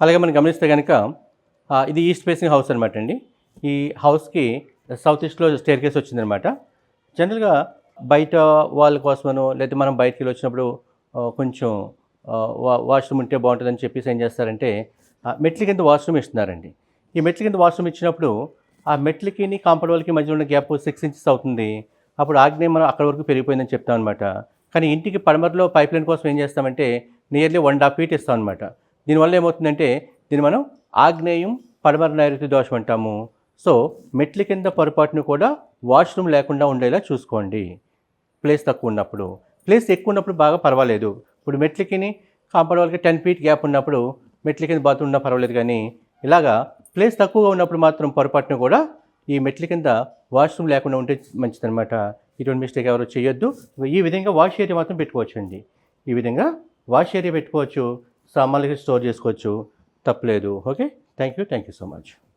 అలాగే మనం గమనిస్తే కనుక ఇది ఈస్ట్ ఫేసింగ్ హౌస్ అనమాట అండి. ఈ హౌస్కి సౌత్ ఈస్ట్లో స్టేర్ కేస్ వచ్చిందనమాట జనరల్గా బయట వాళ్ళ కోసమనో లేకపోతే మనం బయటికి వెళ్ళి వచ్చినప్పుడు కొంచెం కొంచెం వాష్రూమ్ ఉంటే బాగుంటుందని చెప్పేసి ఏం చేస్తారంటే ఆ, మెట్ల కింద వాష్రూమ్ ఇస్తున్నారండి. ఈ మెట్ల కింద వాష్రూమ్ ఇచ్చినప్పుడు ఆ మెట్లకి కాంపౌండ్ వాళ్ళకి మధ్యలో ఉన్న గ్యాప్ సిక్స్ ఇంచెస్ అవుతుంది. అప్పుడు ఆగ్నేయం మనం అక్కడ వరకు పెరిగిపోయిందని చెప్తాం అనమాట కానీ ఇంటికి పడమరలో పైప్ లైన్ కోసం ఏం చేస్తామంటే నియర్లీ వన్ హాఫ్ ఫీట్ ఇస్తాం అనమాట దీనివల్ల ఏమవుతుందంటే దీన్ని మనం ఆగ్నేయం పడమర నైరుతి దోషం అంటాము. సో మెట్ల కింద పొరపాటును కూడా వాష్రూమ్ లేకుండా ఉండేలా చూసుకోండి. ప్లేస్ తక్కువ ఉన్నప్పుడు. ప్లేస్ ఎక్కువ ఉన్నప్పుడు బాగా పర్వాలేదు. ఇప్పుడు మెట్లకిని కాంపౌండ్ వాళ్ళకి టెన్ ఫీట్ గ్యాప్ ఉన్నప్పుడు మెట్ల కింద బాత్రూమ్ ఉన్నా పర్వాలేదు కానీ ఇలాగా ప్లేస్ తక్కువగా ఉన్నప్పుడు మాత్రం పొరపాటును కూడా ఈ మెట్ల కింద వాష్రూమ్ లేకుండా ఉంటే మంచిదన్నమాట. ఇటువంటి మిస్టేక్ ఎవరు చేయొద్దు. ఈ విధంగా వాష్ ఏరియా మాత్రం పెట్టుకోవచ్చండి. ఈ విధంగా వాష్ ఏరియా పెట్టుకోవచ్చు. సామాన్లకి స్టోర్ చేసుకోవచ్చు. తప్పలేదు. Okay? Thank you thank you so much.